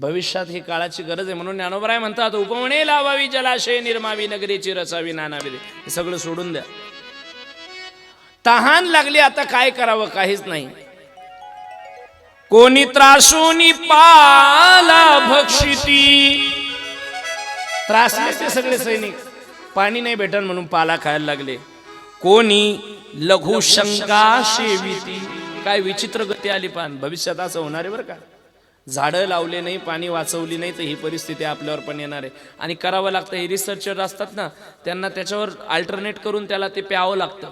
भविष्यात ही काळाची गरज आहे म्हणून ज्ञानोबराय म्हणतात उपमणे लावावी जलाशय निर्मावी नगरीची रसावी नानावी हे सगळं सोडून द्या. तहान लागली आता काय करावं? काहीच नाही. कोणी त्रासूनी पाला भक्षिती. त्रासले ते सगळे सैनिक. पाणी नाही भेटन म्हणून पाला खायला लागले. कोणी लघु शंका शेविती. काय विचित्र गती आली पान. भविष्यात असं होणार आहे बरं का? झाडं लावले नाही पाणी वाचवली नाही तर ही परिस्थिती आपल्यावर पण येणार आहे. आणि करावं लागतं हे रिसर्चर असतात ना त्यांना त्याच्यावर अल्टरनेट करून त्याला ते प्यावं लागतं.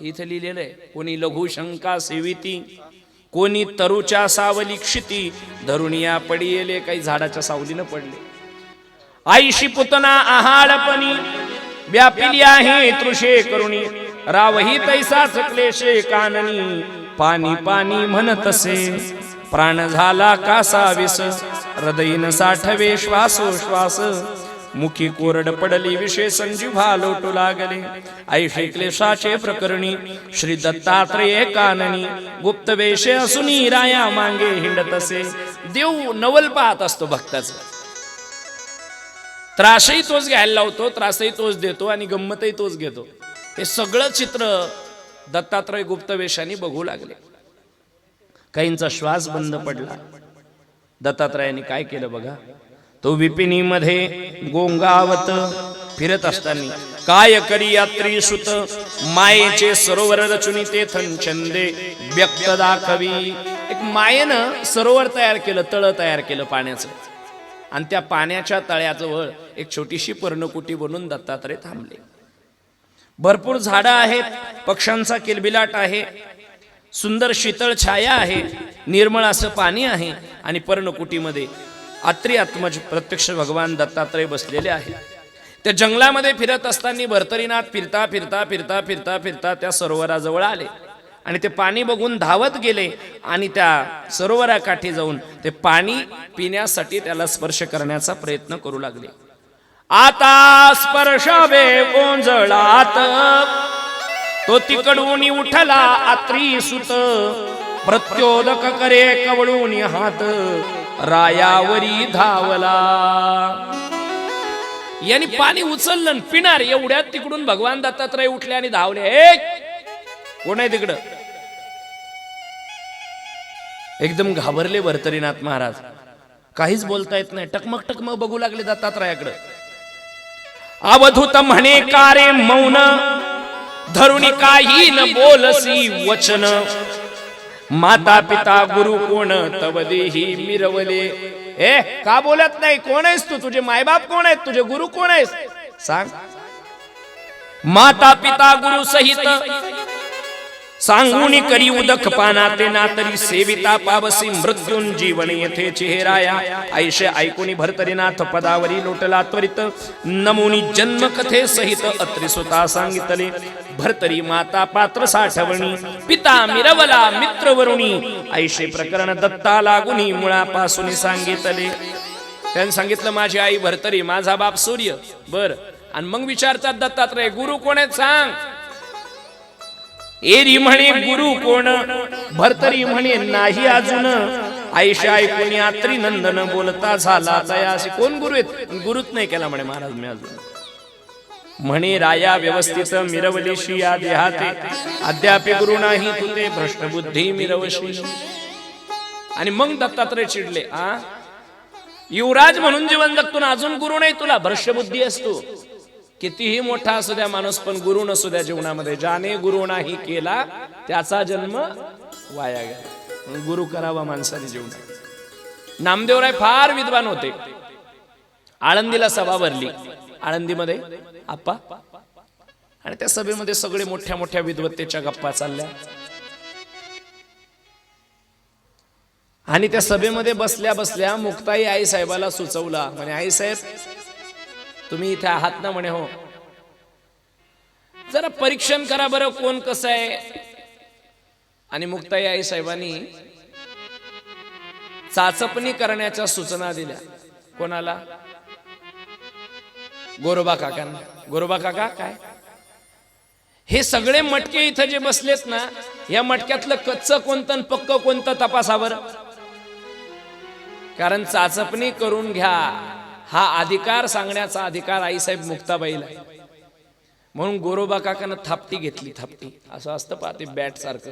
इथं लिहिलेलं आहे कोणी लघुशंका सेविती कोणी तरुच्या सावली क्षिती धरुणिया पडियेले काही झाडाच्या सावलीनं पडले. आईशी पुतना आहाडपणी व्यापिली आहे तृषे करुणी रावही तैसाच क्लेशे काननी पाणी पाणी म्हणतसे प्राण झाला कासा विस हृदयीन साठवे श्वासोश्वास मुखी कोरड पडली विषय संजीवा लोटू लागले. ऐशे क्लेशाचे प्रकरणी श्री दत्तात्रेय काननी. गुप्त वेशे असुनी राया मांगे हिंडतसे देव नवल पाहत असतो भक्ताचं. त्रासही तोच घ्यायला लावतो त्रासही तोच देतो आणि गंमतही तोच घेतो. हे सगळं चित्र दत्तात्रय गुप्त वेशाने बघू लागले. काहींचा श्वास बंद पडला. दत्तात्रयाने काय केलं बघा? तो विपिनीमध्ये गोंगावत फिरत असताना काय करी यात्री सुत? मायेचे सरोवर रचुनी ते छंदे व्यक्त दाखवी. एक मायेनं सरोवर तयार केलं तळ तयार केलं पाण्याचं. आणि त्या पाण्याच्या तळ्याजवळ एक छोटीशी पर्णकुटी बनून दत्तात्रय थांबले. भरपूर झाडं आहेत पक्ष्यांचा किलबिलाट आहे सुंदर शीतळ छाया आहे निर्मळ असं पाणी आहे आणि पर्णकुटीमध्ये आत्री आत्मज प्रत्यक्ष भगवान दत्तात्रय बसलेले आहे. त्या जंगलामध्ये फिरत असताना भरतरीनाथ फिरता फिरता फिरता फिरता फिरता त्या सरोवराजवळ आले. आणि ते पाणी बघून धावत गेले आणि त्या सरोवराकाठी जाऊन ते पाणी पिण्यासाठी त्याला स्पर्श करण्याचा प्रयत्न करू लागले. आता स्पर्शावे गोंजळात तो तिकडून उठला आत्री सुत. प्रत्योदक करे कवळून हात. रायावरी धावला. यांनी पाणी उचललं पिणार एवढ्यात तिकडून भगवान दत्तात्रय उठले आणि धावले. हे कोण आहे तिकडं? एकदम घाबरले भरतरीनाथ महाराज. काहीच बोलता येत नाही. टकमक टकमक बघू लागले दत्तात्रयाकडे. अवधूत म्हणे कारे मौन? धरुणी काही न बोलसी वचन. माता पिता गुरु कोण? तव देही मिरवले. ए का बोलत नाही? कोण आहेस तू? तुझे मायबाप कोण आहेत? तुझे गुरु कोण आहेस सांग. माता पिता गुरु सहित सांगून करी उदक पाना ते ना तरी सेविता पावसी मृत्यून जीवन येथे चेहराया. ऐशे ऐकुनी भरतरीनाथ पदावरी लोटला त्वरित. नमुनी जन्म कथे सहित अत्रि सुता सांगितले. भरतरी माता पात्र साठवणी. पिता मिरवला मित्र वरुणी ऐशे प्रकरण दत्ता लागुनी मुळापासून सांगितले. त्यांनी सांगितलं माझी आई भरतरी माझा बाप सूर्य. बर. आणि मग विचारतात दत्तात्रय गुरु कोण आहेत? सांग. एरी म्हणे गुरु कोण? भरतरी म्हणे नाही अजून. आयशा ऐकून यात्री नंदन बोलता झाला तयाशी कोण गुरु आहेत? गुरुच नाही केला म्हणे महाराज मी अजून. म्हणे राया व्यवस्थित मिरवलीशी या देहाते. अद्याप गुरु नाही तुझे भ्रष्ट बुद्धी मिरवशी आणि मग दत्तात्रय चिडले आ? युवराज म्हणून जीवन जगतो ना अजून गुरु नाही तुला भ्रष्ट बुद्धी असतो. कितीही मोठा असू द्या माणूस पण गुरु नसू द्या जीवनामध्ये. ज्याने गुरु नाही केला त्याचा जन्म वाया गेला. गुरु करावा माणसाने जीवनात. नामदेवराय फार विद्वान होते. आळंदीला सभा भरली. आळंदीमध्ये आप्पा. आणि त्या सभेमध्ये सगळे मोठ्या मोठ्या विद्वत्तेच्या गप्पा चालल्या. आणि त्या सभेमध्ये बसल्या बसल्या मुक्ताई आई साहेबाला सुचवला. म्हणे आई साहेब तुम्ही इथे आहात ना म्हणे हो. जरा परीक्षण करा बरं कोण कसं आहे. आणि मुक्ताई आई साहेबांनी चाचपणी करण्याच्या सूचना दिल्या. कोणाला? गोरोबा काकांना. गोरोबा काका काय? हे सगळे मटके इथं जे बसलेत ना या मटक्यातलं कच्च कोणतं पक्क कोणतं तपासावर? कारण चाचपणी करून घ्या. हा अधिकार सांगण्याचा अधिकार आईसाहेब मुक्ताबाईला आहे. म्हणून गोरोबा काकानं थापटी घेतली थापटी. असं असतं पहा ते बॅट सारखं.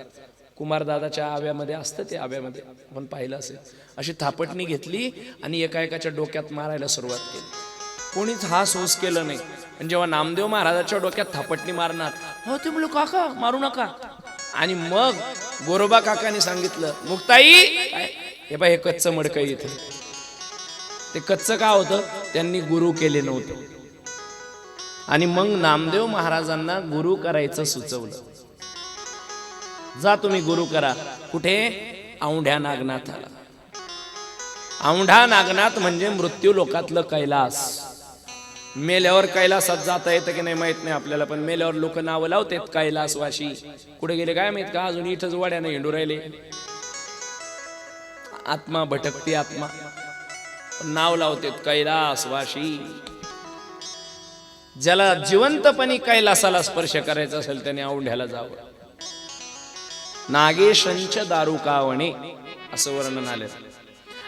कुमारदादाच्या आव्यामध्ये असतं ते आव्यामध्ये. आपण पाहिलं असेल. अशी थापटणी घेतली आणि एका एकाच्या डोक्यात मारायला सुरुवात केली. कोणीच हा सोस केलं नाही. आणि जेव्हा नामदेव महाराजाच्या डोक्यात थापटणी मारणार हो ते म्हणलं काका मारू नका. आणि मग गोरोबा काकाने सांगितलं मुक्ताई हे बा हे कच्चं मडकं इथे. ते कच्चं का होतं? त्यांनी गुरु केले नव्हते. आणि मग नामदेव महाराजांना गुरु करायचं सुचवलं. जा तुम्ही गुरु करा. कुठे? औंढ्या नागनाथाला औंढा नागनाथ म्हणजे मृत्यू लोकातलं कैलास. मेल्यावर कैलासात जाता येतं की नाही माहीत नाही आपल्याला पण मेल्यावर लोक नावं लावतात कैलासवाशी. कुठे गेले काय माहीत का? अजून इथंच वाड्यानं हिंडू राहिले. आत्मा भटकती आत्मा. नाव लावतात कैलासवाशी. ज्याला जिवंतपणी कैलासाला स्पर्श करायचा असेल त्याने औंढ्याला जावं. नागेशंच दारुकावणे असं वर्णन आलं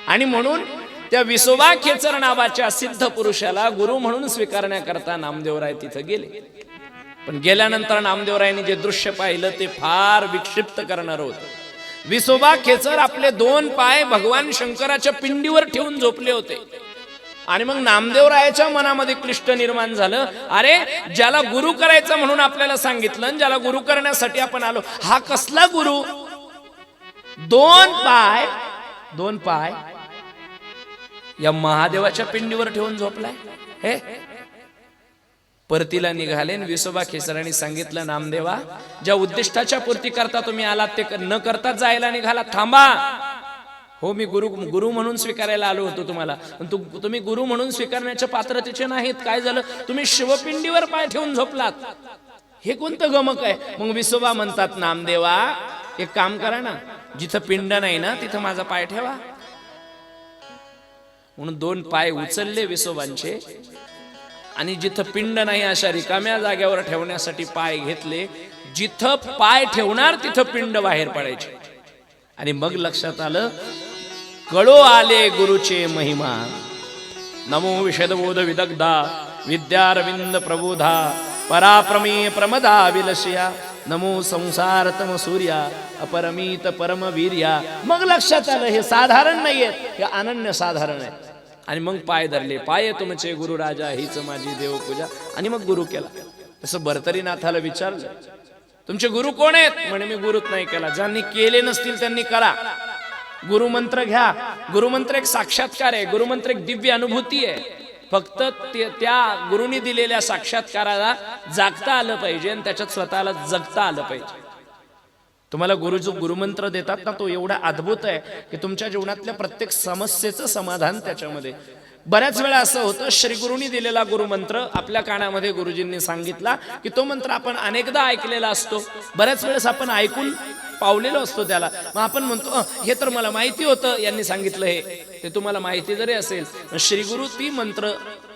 आणि म्हणून त्या विसोबा खेचर नावाच्या सिद्ध पुरुषाला गुरु म्हणून स्वीकारण्याकरता नामदेवराय तिथं गेले. पण गेल्यानंतर नामदेवरायांनी जे दृश्य पाहिलं ते फार विक्षिप्त करणार होतं. विसोबा खेचर आपले दोन पाय भगवान शंकराच्या पिंडीवर ठेवून झोपले होते. आणि मग नामदेवरायाच्या मनामध्ये क्लिष्ट निर्माण झालं. अरे ज्याला गुरु करायचं म्हणून आपल्याला सांगितलं आणि ज्याला गुरु करण्यासाठी आपण आलो हा कसला गुरु? दोन पाय दोन पाय या महादेवाच्या पिंडीवर ठेवून झोपलाय? हे? परतीला निघाले विसोबा खेसरांनी सांगितलं नामदेवा ज्या उद्दिष्टाच्या पूर्ती करता तुम्ही आलात ते न करता जायला निघाला. थांबा. हो मी गुरु गुरु म्हणून स्वीकारायला आलो होतो तुम्हाला. पण तु, तुम्ही गुरु म्हणून स्वीकारण्याच्या पात्रतेचे नाहीत. काय झालं? तुम्ही शिवपिंडीवर पाय ठेवून झोपलात. हे कोणतं गमक आहे? मग विसोबा म्हणतात नामदेवा एक काम करा ना. जिथं पिंड नाही ना तिथं माझा पाय ठेवा. म्हणून दोन पाय उचलले विसोबांचे. आणि जिथं पिंड नाही अशा रिकाम्या जाग्यावर ठेवण्यासाठी पाय घेतले जिथं पाय ठेवणार तिथं पिंड बाहेर पडायचे. आणि मग लक्षात आलं कळो आले गुरुचे महिमा. नमो विषदबोध विदग्धा विद्यारविंद प्रबोधा पराप्रमे प्रमदा विलसिया. नमो संसारतम सूर्या अपरमित परमवीर्या मग लक्षात आलं हे साधारण नाहीये हे अनन्य साधारण आहे आणि मग पाय धरले. पाय तुमचे म्हणजे, गुरु राजा हीच माझी देवपूजा. आणि मग गुरु केला. तसं भरतरीनाथाला विचारलं तुमचे गुरु कोण आहेत? म्हणे मी गुरुच नाही केला. ज्यांनी केले नसतील त्यांनी करा. गुरुमंत्र घ्या. गुरुमंत्र एक साक्षात्कार आहे. गुरुमंत्र एक दिव्य अनुभूती आहे. फक्त ते- त्या गुरुनी दिलेल्या साक्षात्काराला जागता आलं पाहिजे आणि त्याच्यात स्वतःला जगता आलं पाहिजे. तुम्हाला गुरु जो गुरुमंत्र देतात ना तो एवढा अद्भुत आहे की तुमच्या जीवनातल्या प्रत्येक समस्येचं समाधान त्याच्यामध्ये. बऱ्याच वेळा असं होतं श्री गुरुनी दिलेला गुरुमंत्र आपल्या कानामध्ये गुरुजींनी सांगितला की तो मंत्र आपण अनेकदा ऐकलेला असतो. बऱ्याच वेळेस आपण ऐकून पावलेलो असतो त्याला. मग आपण म्हणतो हे तर मला माहिती होतं यांनी सांगितलं हे. ते तुम्हाला माहिती जरी असेल पण श्री गुरु ती मंत्र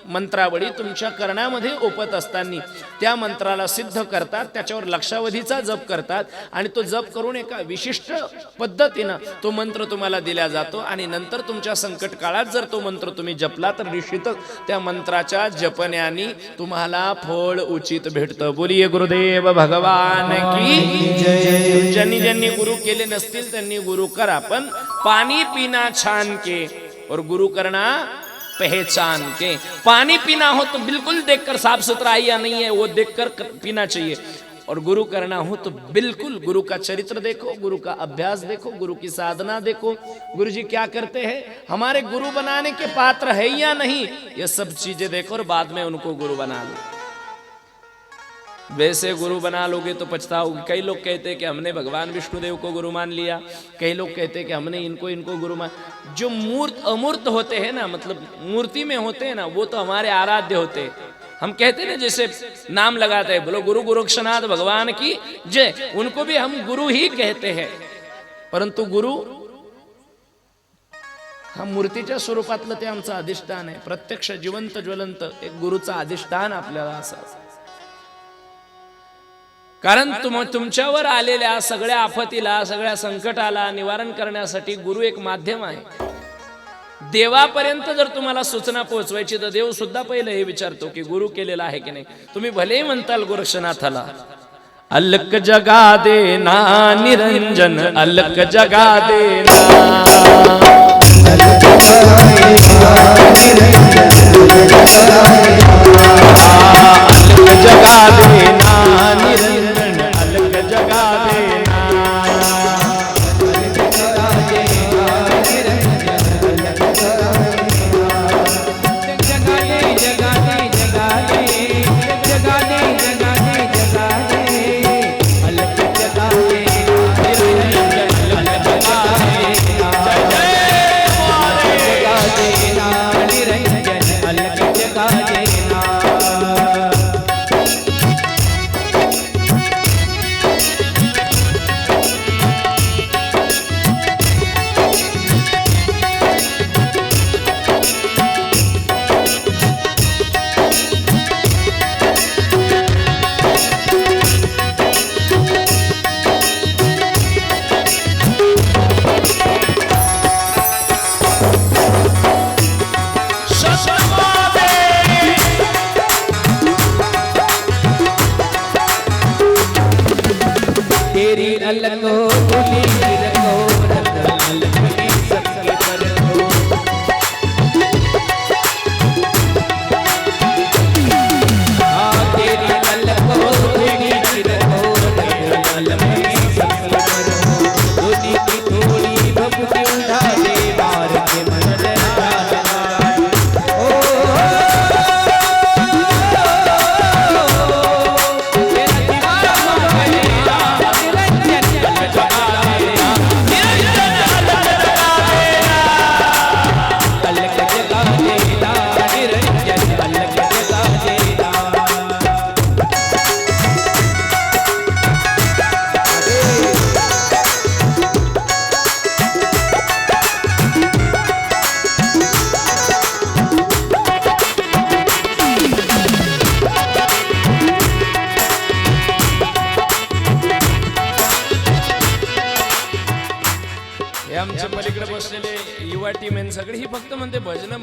मंत्रावळी तुमच्या कर्णामध्ये ओपत असताना. त्या मंत्राला सिद्ध करतात त्याच्यावर लक्षावधीचा जप करतात आणि तो जप करून एका विशिष्ट पद्धतीनं तो मंत्र तुम्हाला दिला जातो आणि नंतर तुमच्या संकट काळात जर तो मंत्र तुम्ही जपला तर निश्चितच त्या मंत्राच्या जपण्याने तुम्हाला फळ उचित भेटतं. बोलिये गुरुदेव भगवान की ज्यांनी ज्यांनी गुरु केले नसतील त्यांनी गुरु करा पण पाणी पिना छान के. और गुरु करना पहचान के। पानी पीना हो तो बिल्कुल देखकर साफ़ सुथरा या नहीं है, वो देखकर पीना चाहिए। और गुरु करना हो तो बिल्कुल गुरु का चरित्र देखो, गुरु का अभ्यास देखो, गुरु की साधना देखो। गुरु जी क्या करते हैं? हमारे गुरु बनाने के पात्र है या नहीं? ये सब चीज़ें देखो और बाद में उनको गुरु बना लो वैसे गुरु बना लोगे तो पछताओगे। कई लोग कहते हैं कि हमने भगवान विष्णुदेव को गुरु मान लिया। कई लोग कहते हैं कि हमने इनको इनको गुरु मान जो मूर्त अमूर्त होते हैं ना मतलब मूर्ति में होते हैं ना वो तो हमारे आराध्य होते हैं। हम कहते हैं ना जैसे नाम लगाते हैं बोलो गुरु गोरक्षनाथ भगवान की जय। उनको भी हम गुरु ही कहते हैं। परंतु गुरु हा मूर्तीच्या स्वरूपातलं ते आमचं अधिष्ठान आहे। प्रत्यक्ष जिवंत ज्वलंत एक गुरुचं अधिष्ठान आपल्याला असावं कारण तुम तुमच्यावर आलेल्या सगळ्या आफतीला सगळ्या संकटाला निवारण करण्यासाठी गुरु एक माध्यम आहे. देवापर्यंत जर तुम्हाला सूचना पोहोचवायची तर देव सुद्धा पहिले हे विचारतो की गुरु केलेला आहे की नाही? तुम्ही भलेही म्हणताल गोरक्षनाथाला अलक जगा देना निरंजन अलक जगा देना. अलक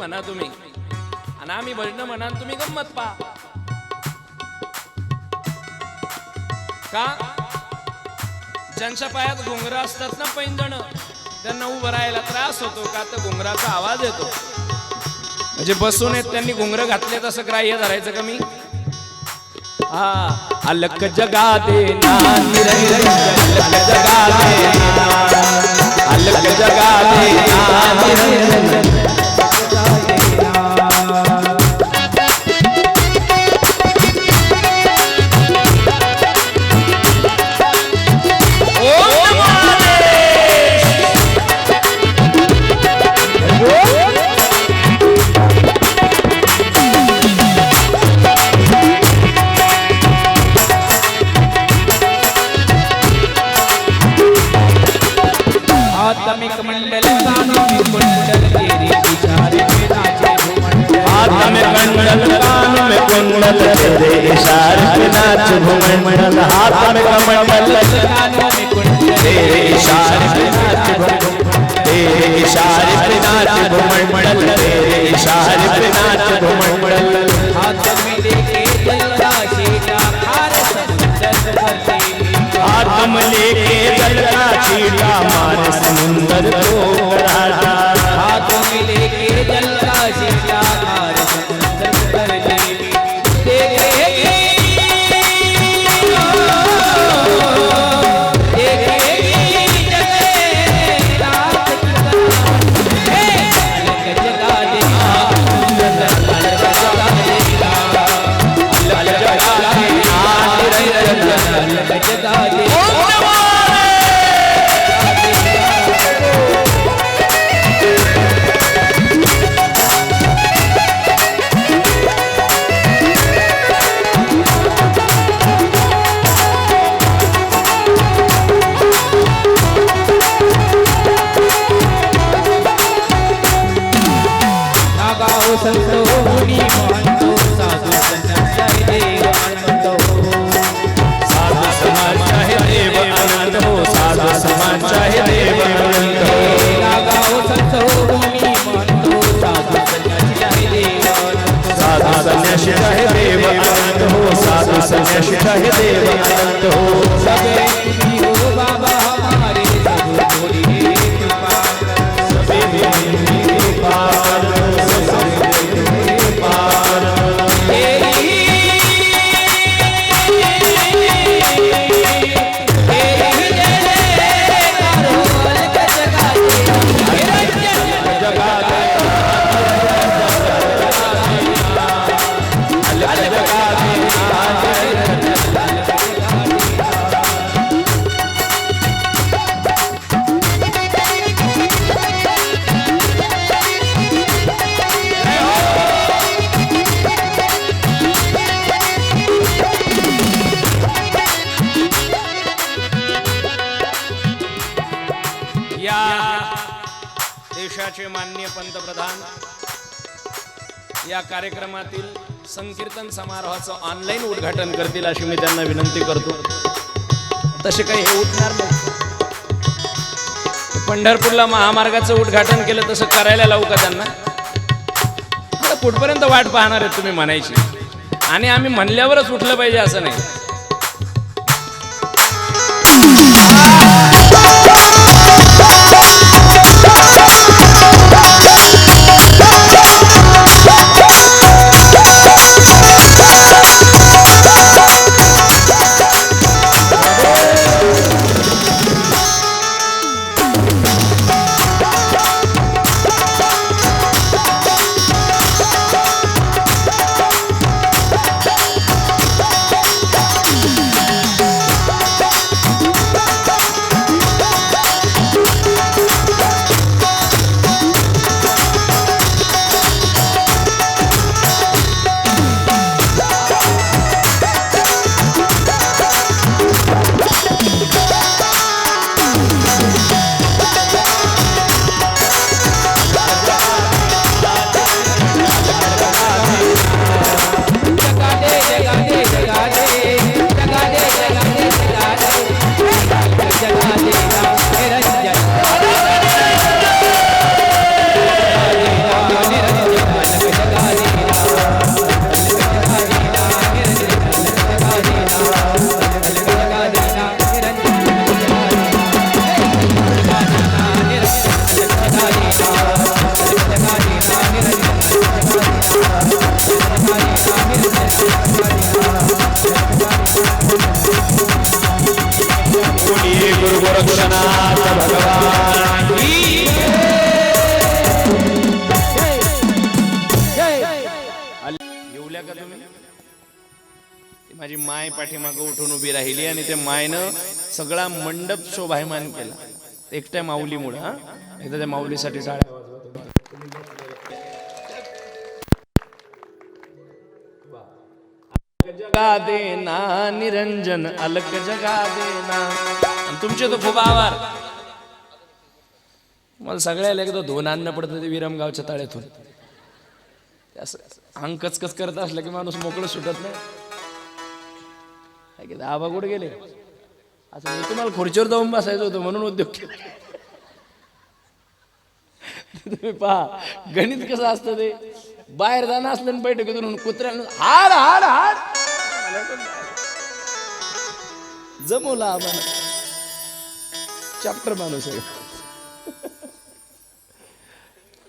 म्हणा तुम्ही. आणि आम्ही भजनं म्हणा तुम्ही गंमत पा का? ज्यांच्या पायात घोंगरा असतात ना पैंजण त्यांना उभं राहायला त्रास होतो का? तर घोंगराचा आवाज येतो. म्हणजे बसून येत त्यांनी घोंगर घातले तसं ग्राह्य धरायचं का मी? हा अलक जगा देना अलक जगा देना अलक जगा देना कुंडल तेरे इशारे पे नाच भूमंडल हाथ में कमंडल तेरे इशारे पे नाच तेरे इशारे पे नाच भूमंडल तेरे इशारे पे नाच भूमंडल हाथ में लेके जल का शीटा खार समुंदर हाथ में लेके जल का छीटा मारे समुंदर को। हाथों में लेके जल का शीटा संन्यासी चाहे देव या कार्यक्रमातील संकीर्तन समारोहाचं ऑनलाईन उद्घाटन करतील अशी मी त्यांना विनंती करतो. तसे काही हे उठणार नाही. पंढरपूरला महामार्गाचं उद्घाटन केलं तसं करायला लावू का त्यांना? आता कुठपर्यंत वाट पाहणार आहेत तुम्ही म्हणायची. आणि आम्ही म्हणल्यावरच उठलं पाहिजे असं नाही. माझी माय पाठीमागं उठून उभी राहिली आणि ते मायनं सगळा मंडप शोभायमान केला. एकट्या माऊलीमुळं हा? एकदा त्या माऊलीसाठी साड्या जगा देना निरंजन अलक जगा देना. आणि तुमचे तो खूप आभार. मला सगळ्याला एकदा धुवून आणणं पडतं ते विरमगावच्या तळ्यातून. अंग कचकच करत असलं की माणूस मोकळं सुटत नाही. काय की आबा कुठे गेले असं मी तुम्हाला खुर्चीवर जाऊन बसायचं होतं म्हणून उद्योग केला तुम्ही पहा गणित कसं असतं ते बाहेर जाणं असलं ना बैठकीतून कुत्र्यानं हाड हाड हाड जमवला आम्हाला चॅप्टर माणूस आहे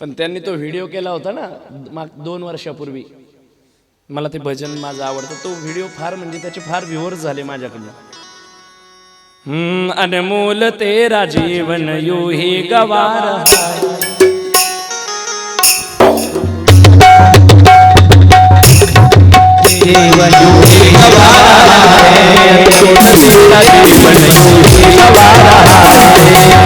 पण त्यांनी तो व्हिडिओ केला होता ना माग दोन वर्षापूर्वी मला ते भजन माझं आवडतं. तो व्हिडिओ फार म्हणजे त्याचे फार व्ह्युअर्स झाले माझ्याकडनं. अनमोल तेरा जीवन यू ही गवार जीवन ही जीवन ही गवारा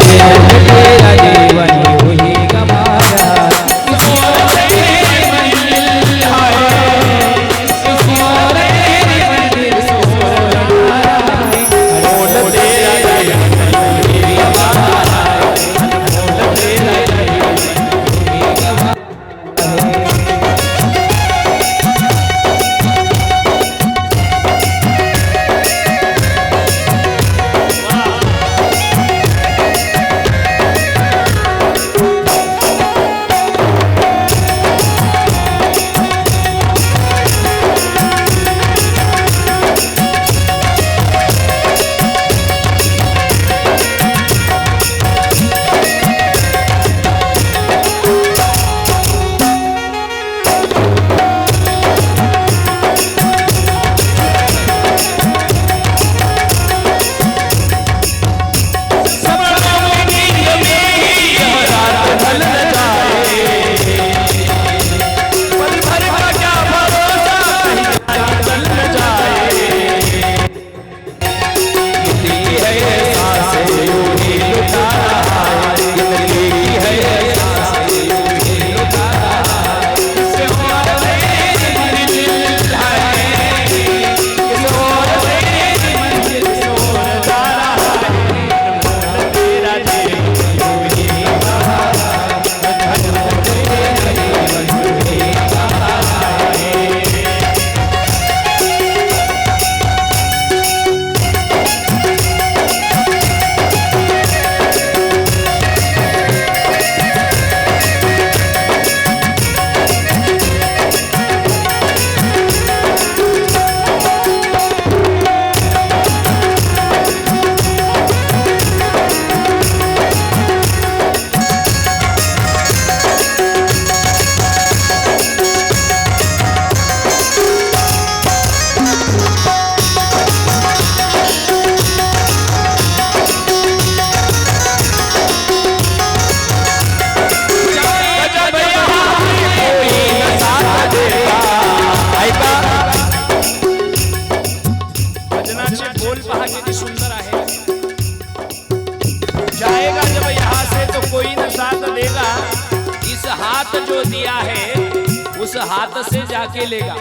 हाथ से जाके लेगा।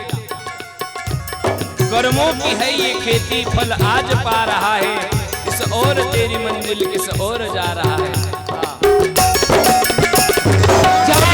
कर्मों की है ये खेती, फल आज पा रहा है। इस और तेरी मंजिल किस और जा रहा है। जब